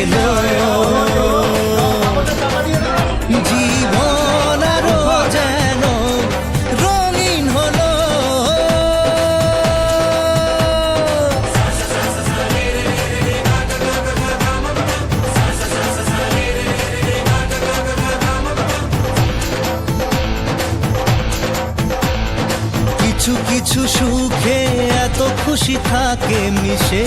এলো যেন রঙিন হলো। কিছু কিছু সুখে এত খুশি থাকে মিশে।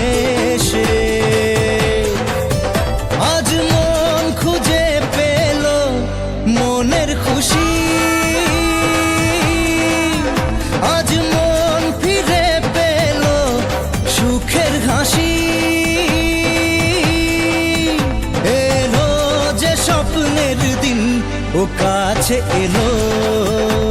ও কাছে এলো।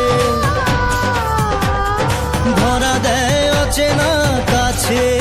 ধরা না কাছে।